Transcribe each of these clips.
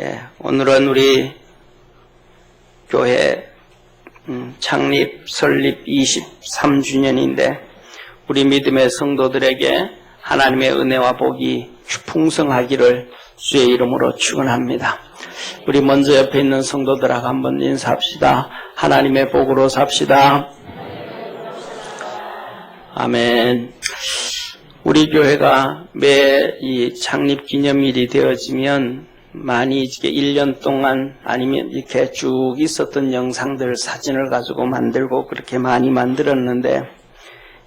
예, 오늘은 우리 교회 음, 창립 설립 23주년인데 우리 믿음의 성도들에게 하나님의 은혜와 복이 풍성하기를 주의 이름으로 축원합니다. 우리 먼저 옆에 있는 성도들하고 한번 인사합시다. 하나님의 복으로 삽시다. 아멘. 우리 교회가 매 이 창립 기념일이 되어지면 많이 이렇게 1년 동안 아니면 이렇게 쭉 있었던 영상들 사진을 가지고 만들고 그렇게 많이 만들었는데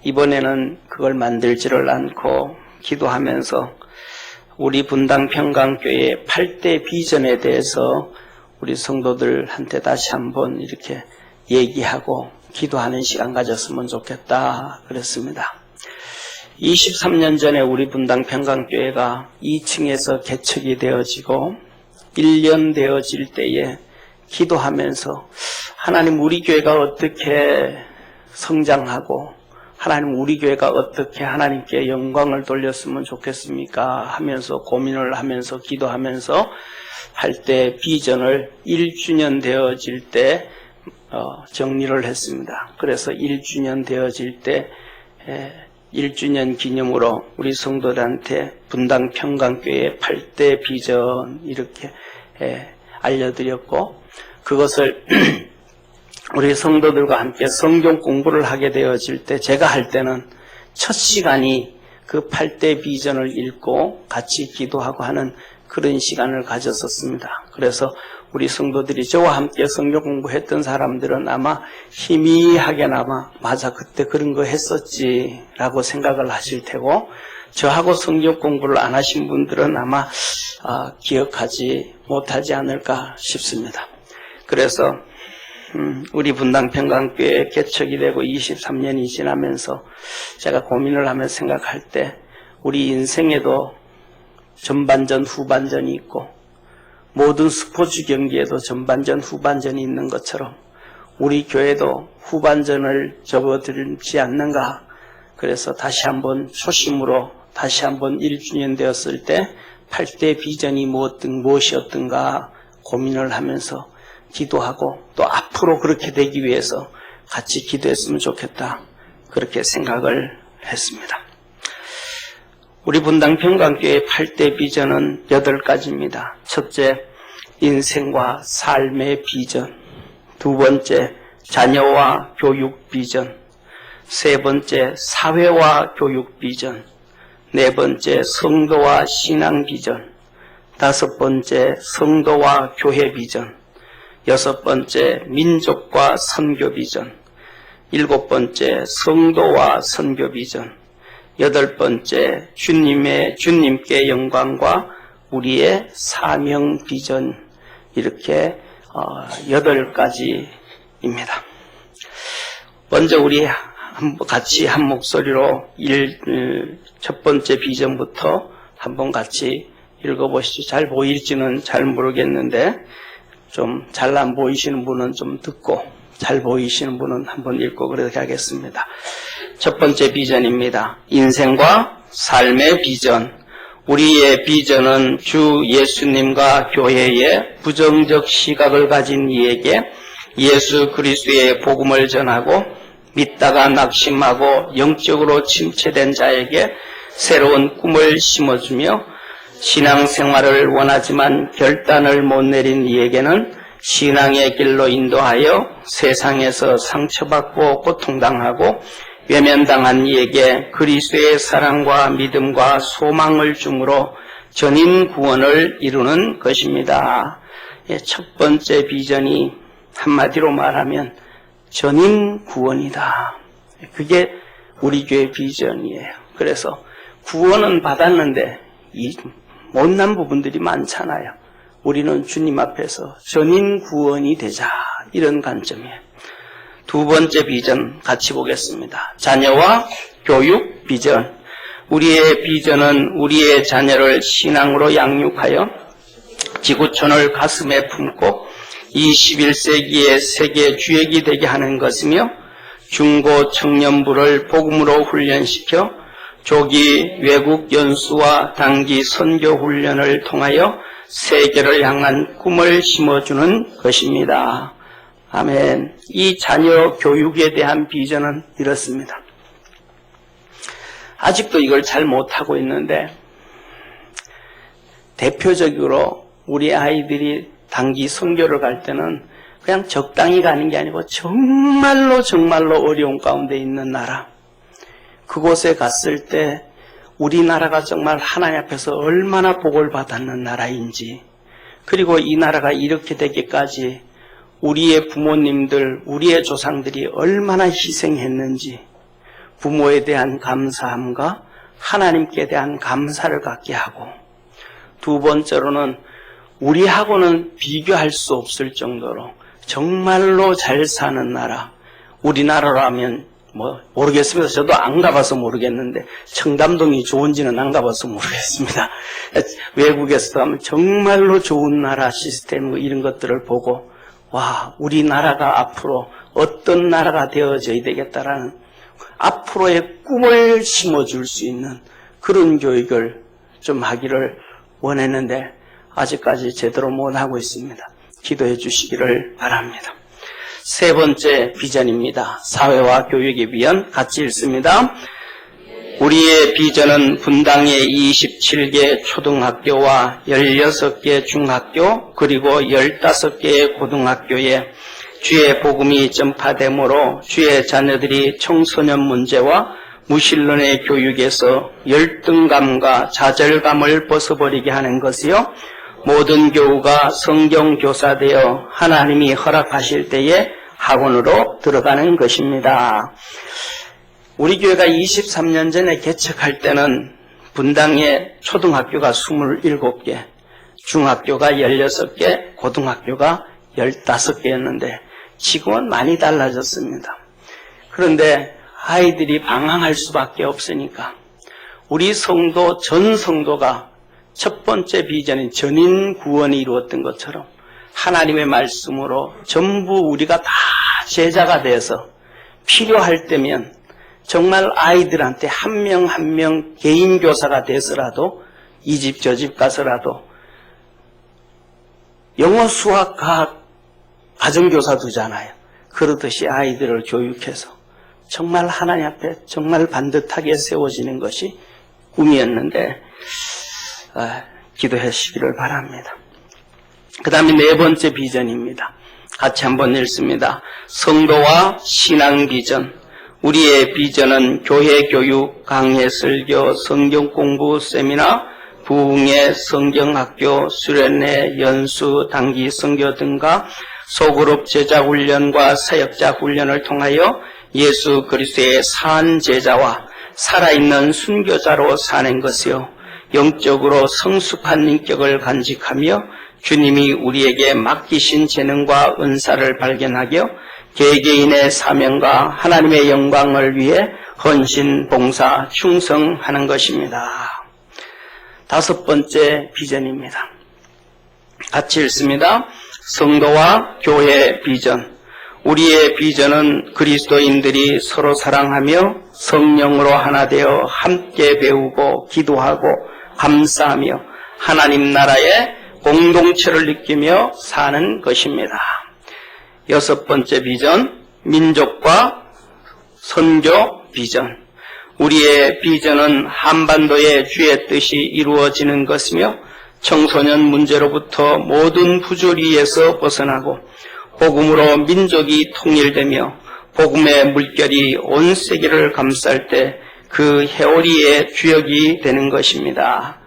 이번에는 그걸 만들지를 않고 기도하면서 우리 분당 평강교회 8대 비전에 대해서 우리 성도들한테 다시 한번 이렇게 얘기하고 기도하는 시간 가졌으면 좋겠다 그랬습니다. 23년 전에 우리 분당 평강교회가 2층에서 개척이 되어지고 1년 되어질 때에 기도하면서 하나님 우리 교회가 어떻게 성장하고 하나님 우리 교회가 어떻게 하나님께 영광을 돌렸으면 좋겠습니까 하면서 고민을 하면서 기도하면서 할 때 비전을 1주년 되어질 때 어, 정리를 했습니다. 그래서 1주년 되어질 때 에, 1주년 기념으로 우리 성도들한테 분당 평강교회 8대 비전 이렇게 에, 알려드렸고 그것을 우리 성도들과 함께 성경 공부를 하게 되어질 때 제가 할 때는 첫 시간이 그 8대 비전을 읽고 같이 기도하고 하는 그런 시간을 가졌었습니다. 그래서 우리 성도들이 저와 함께 성경 공부했던 사람들은 아마 희미하게나마 맞아 그때 그런 거 했었지라고 생각을 하실 테고 저하고 성경 공부를 안 하신 분들은 아마 아, 기억하지 못하지 않을까 싶습니다. 그래서 음, 우리 분당 평강교회 개척이 되고 23년이 지나면서 제가 고민을 하며 생각할 때 우리 인생에도 전반전 후반전이 있고 모든 스포츠 경기에도 전반전 후반전이 있는 것처럼 우리 교회도 후반전을 접어들지 않는가 그래서 다시 한번 초심으로 다시 한번 1주년 되었을 때 8대 비전이 무엇든 무엇이었던가 고민을 하면서 기도하고 또 앞으로 그렇게 되기 위해서 같이 기도했으면 좋겠다 그렇게 생각을 했습니다. 우리 분당 평강교회 8대 비전은 8가지입니다. 첫째, 인생과 삶의 비전. 두 번째, 자녀와 교육 비전. 세 번째, 사회와 교육 비전. 네 번째, 성도와 신앙 비전. 다섯 번째, 성도와 교회 비전. 여섯 번째, 민족과 선교 비전. 일곱 번째, 성도와 선교 비전. 여덟 번째, 주님의, 주님께 영광과 우리의 사명 비전. 이렇게, 어, 여덟 가지입니다. 먼저 우리 같이 한 목소리로 일, 첫 번째 비전부터 한번 같이 읽어보시죠. 잘 보일지는 잘 모르겠는데, 좀 잘 안 보이시는 분은 좀 듣고, 잘 보이시는 분은 한번 읽고 그렇게 하겠습니다. 첫 번째 비전입니다. 인생과 삶의 비전. 우리의 비전은 주 예수님과 교회의 부정적 시각을 가진 이에게 예수 그리스도의 복음을 전하고 믿다가 낙심하고 영적으로 침체된 자에게 새로운 꿈을 심어주며 신앙생활을 원하지만 결단을 못 내린 이에게는 신앙의 길로 인도하여 세상에서 상처받고 고통당하고 외면당한 이에게 그리스도의 사랑과 믿음과 소망을 중으로 전인 구원을 이루는 것입니다. 예, 첫 번째 비전이 한마디로 말하면 전인 구원이다. 그게 우리 교회 비전이에요. 그래서 구원은 받았는데 이 못난 부분들이 많잖아요. 우리는 주님 앞에서 전인 구원이 되자 이런 관점이에요. 두 번째 비전 같이 보겠습니다. 자녀와 교육 비전. 우리의 비전은 우리의 자녀를 신앙으로 양육하여 지구촌을 가슴에 품고 21세기의 세계 주역이 되게 하는 것이며 중고 청년부를 복음으로 훈련시켜 조기 외국 연수와 단기 선교 훈련을 통하여 세계를 향한 꿈을 심어주는 것입니다. 아멘. 이 자녀 교육에 대한 비전은 이렇습니다. 아직도 이걸 잘 못하고 있는데, 대표적으로 우리 아이들이 단기 선교를 갈 때는 그냥 적당히 가는 게 아니고 정말로 정말로 어려운 가운데 있는 나라. 그곳에 갔을 때 우리나라가 정말 하나님 앞에서 얼마나 복을 받았는 나라인지, 그리고 이 나라가 이렇게 되기까지 우리의 부모님들, 우리의 조상들이 얼마나 희생했는지, 부모에 대한 감사함과 하나님께 대한 감사를 갖게 하고, 두 번째로는 우리하고는 비교할 수 없을 정도로 정말로 잘 사는 나라, 우리나라라면 뭐 모르겠습니다. 저도 안 가봐서 모르겠는데 청담동이 좋은지는 안 가봐서 모르겠습니다. 외국에서 가면 정말로 좋은 나라 시스템 뭐 이런 것들을 보고 와 우리나라가 앞으로 어떤 나라가 되어져야 되겠다라는 앞으로의 꿈을 심어줄 수 있는 그런 교육을 좀 하기를 원했는데 아직까지 제대로 못하고 있습니다. 기도해 주시기를 바랍니다. 세 번째 비전입니다. 사회와 교육의 비전 같이 읽습니다. 우리의 비전은 분당의 27개 초등학교와 16개 중학교 그리고 15개의 고등학교에 주의 복음이 전파되므로 주의 자녀들이 청소년 문제와 무신론의 교육에서 열등감과 좌절감을 벗어버리게 하는 것이요. 모든 교우가 성경 교사되어 하나님이 허락하실 때에 학원으로 들어가는 것입니다. 우리 교회가 23년 전에 개척할 때는 분당에 초등학교가 27개, 중학교가 16개, 고등학교가 15개였는데 지금은 많이 달라졌습니다. 그런데 아이들이 방황할 수밖에 없으니까 우리 성도 전 성도가 첫 번째 비전인 전인 구원이 이루었던 것처럼 하나님의 말씀으로 전부 우리가 다 제자가 돼서 필요할 때면 정말 아이들한테 한명 한 명 개인 교사가 돼서라도 이 집 저 집 가서라도 영어 수학 과학 가정교사 두잖아요. 그러듯이 아이들을 교육해서 정말 하나님 앞에 정말 반듯하게 세워지는 것이 꿈이었는데 아, 기도하시기를 바랍니다. 그 다음에 네 번째 비전입니다. 같이 한번 읽습니다. 성도와 신앙 비전. 우리의 비전은 교회 교육, 강해 설교, 성경 공부 세미나, 부흥회, 성경학교, 수련회, 연수, 단기 성교 등과 소그룹 제자 훈련과 사역자 훈련을 통하여 예수 그리스도의 산 제자와 살아있는 순교자로 사는 것이요. 영적으로 성숙한 인격을 간직하며 주님이 우리에게 맡기신 재능과 은사를 발견하며 개개인의 사명과 하나님의 영광을 위해 헌신, 봉사, 충성하는 것입니다. 다섯 번째 비전입니다. 같이 읽습니다. 성도와 교회 비전. 우리의 비전은 그리스도인들이 서로 사랑하며 성령으로 하나 되어 함께 배우고 기도하고 감사하며 하나님 나라의 공동체를 느끼며 사는 것입니다. 여섯 번째 비전, 민족과 선교 비전. 우리의 비전은 한반도의 주의 뜻이 이루어지는 것이며 청소년 문제로부터 모든 부조리에서 벗어나고 복음으로 민족이 통일되며 복음의 물결이 온 세계를 감쌀 때 그 해오리의 주역이 되는 것입니다.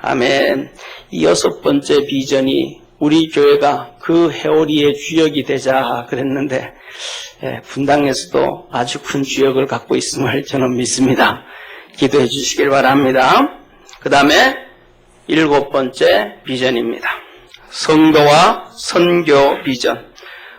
아멘. 이 여섯 번째 비전이 우리 교회가 그 해오리의 주역이 되자 그랬는데 예, 분당에서도 아주 큰 주역을 갖고 있음을 저는 믿습니다. 기도해 주시길 바랍니다. 그 다음에 일곱 번째 비전입니다. 성도와 선교 비전.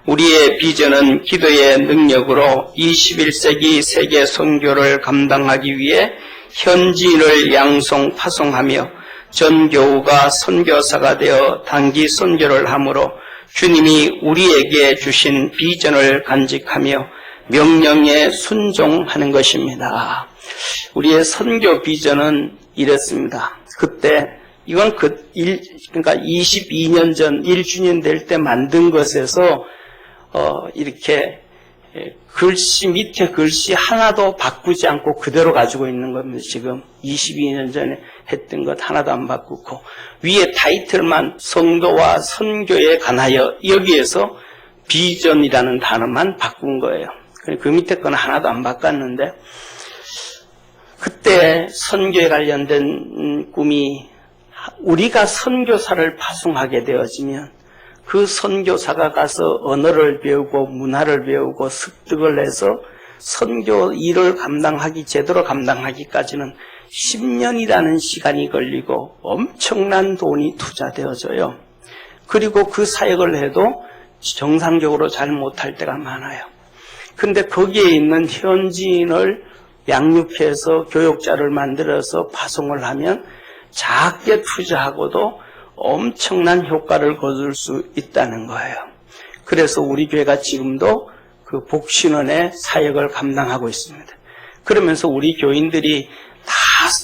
우리의 비전은 기도의 능력으로 21세기 세계 선교를 감당하기 위해 현지인을 양성 파송하며 전 교우가 선교사가 되어 단기 선교를 하므로 주님이 우리에게 주신 비전을 간직하며 명령에 순종하는 것입니다. 우리의 선교 비전은 이랬습니다. 그때 이건 그 일, 그러니까 22년 전 1주년 될 때 만든 것에서 어, 이렇게 예, 글씨 밑에 글씨 하나도 바꾸지 않고 그대로 가지고 있는 겁니다. 지금 22년 전에 했던 것 하나도 안 바꾸고 위에 타이틀만 성도와 선교에 관하여 여기에서 비전이라는 단어만 바꾼 거예요. 그 밑에 건 하나도 안 바꿨는데 그때 선교에 관련된 음, 꿈이 우리가 선교사를 파송하게 되어지면 그 선교사가 가서 언어를 배우고 문화를 배우고 습득을 해서 선교 일을 감당하기 제대로 감당하기까지는 10년이라는 시간이 걸리고 엄청난 돈이 투자되어져요. 그리고 그 사역을 해도 정상적으로 잘 못할 때가 많아요. 근데 거기에 있는 현지인을 양육해서 교육자를 만들어서 파송을 하면 작게 투자하고도 엄청난 효과를 거둘 수 있다는 거예요. 그래서 우리 교회가 지금도 그 복신원의 사역을 감당하고 있습니다. 그러면서 우리 교인들이 다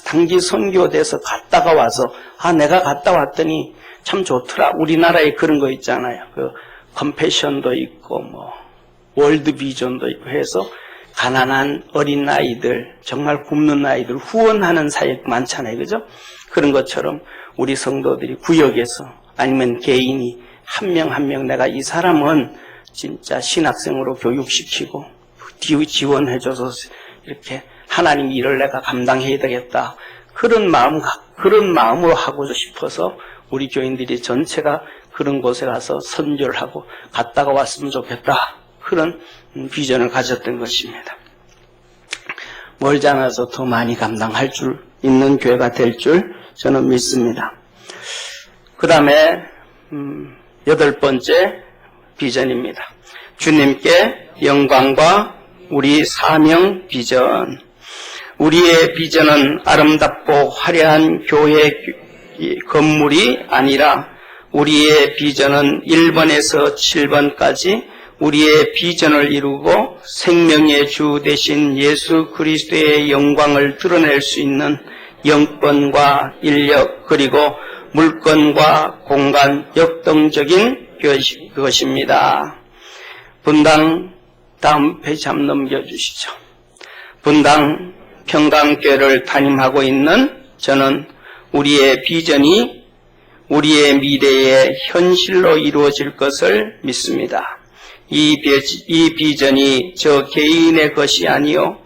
단기 선교돼서 갔다가 와서 아 내가 갔다 왔더니 참 좋더라. 우리나라에 그런 거 있잖아요. 그 컴패션도 있고 뭐 월드 비전도 있고 해서 가난한 어린 아이들, 정말 굶는 아이들 후원하는 사역 많잖아요. 그죠? 그런 것처럼 우리 성도들이 구역에서 아니면 개인이 한 명 한 명 내가 이 사람은 진짜 신학생으로 교육시키고 지원해줘서 이렇게 하나님 일을 내가 감당해야 되겠다. 그런 마음, 그런 마음으로 하고 싶어서 우리 교인들이 전체가 그런 곳에 가서 선교를 하고 갔다가 왔으면 좋겠다. 그런 비전을 가졌던 것입니다. 멀지 않아서 더 많이 감당할 줄 있는 교회가 될 줄 저는 믿습니다. 그 다음에 음, 여덟 번째 비전입니다. 주님께 영광과 우리 사명 비전. 우리의 비전은 아름답고 화려한 교회 건물이 아니라 우리의 비전은 1번에서 7번까지 우리의 비전을 이루고 생명의 주 되신 예수 그리스도의 영광을 드러낼 수 있는 영권과 인력 그리고 물건과 공간 역동적인 것입니다. 분당 다음 페이지 한번 넘겨주시죠. 분당 평강교회를 담임하고 있는 저는 우리의 비전이 우리의 미래의 현실로 이루어질 것을 믿습니다. 이, 이 비전이 저 개인의 것이 아니요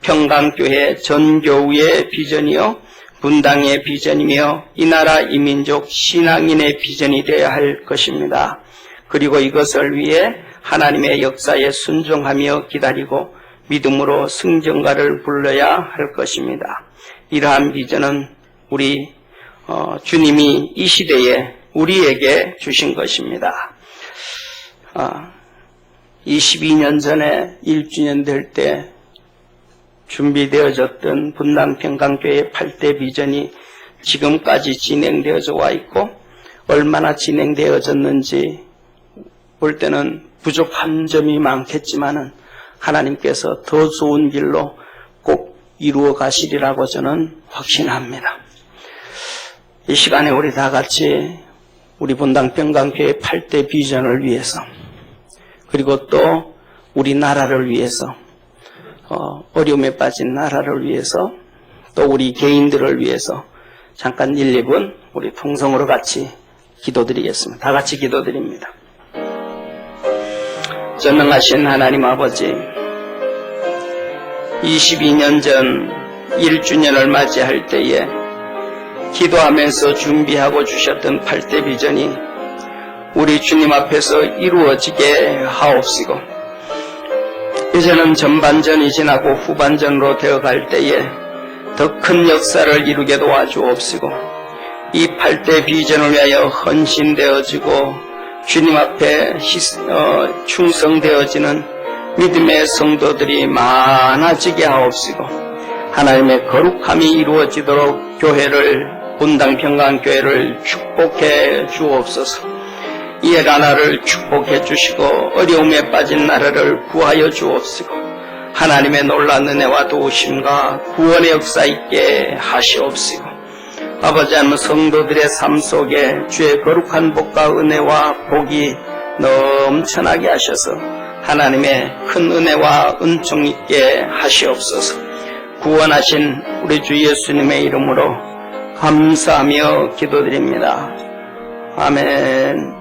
평강교회 전교우의 비전이요 분당의 비전이며 이 나라 이민족 신앙인의 비전이 되어야 할 것입니다. 그리고 이것을 위해 하나님의 역사에 순종하며 기다리고 믿음으로 승전가를 불러야 할 것입니다. 이러한 비전은 우리 어, 주님이 이 시대에 우리에게 주신 것입니다. 어, 22년 전에 1주년 될 때 준비되어졌던 분당평강교회 8대 비전이 지금까지 진행되어져 와 있고 얼마나 진행되어졌는지 볼 때는 부족한 점이 많겠지만은 하나님께서 더 좋은 길로 꼭 이루어 가시리라고 저는 확신합니다. 이 시간에 우리 다 같이 우리 분당 평강교회 8대 비전을 위해서 그리고 또 우리 나라를 위해서 어, 어려움에 빠진 나라를 위해서 또 우리 개인들을 위해서 잠깐 1, 2분 우리 통성으로 같이 기도드리겠습니다. 다 같이 기도드립니다. 전능하신 하나님 아버지 22년 전 1주년을 맞이할 때에 기도하면서 준비하고 주셨던 8대 비전이 우리 주님 앞에서 이루어지게 하옵시고 이제는 전반전이 지나고 후반전으로 되어갈 때에 더 큰 역사를 이루게 도와주옵시고 이 8대 비전을 위하여 헌신되어지고 주님 앞에 어, 충성되어지는 믿음의 성도들이 많아지게 하옵시고 하나님의 거룩함이 이루어지도록 교회를 분당 평강교회를 축복해 주옵소서 이 나라를 축복해 주시고 어려움에 빠진 나라를 구하여 주옵시고 하나님의 놀라운 은혜와 도우심과 구원의 역사 있게 하시옵시고 아버지 하나님 성도들의 삶 속에 주의 거룩한 복과 은혜와 복이 넘쳐나게 하셔서 하나님의 큰 은혜와 은총 있게 하시옵소서 구원하신 우리 주 예수님의 이름으로 감사하며 기도드립니다. 아멘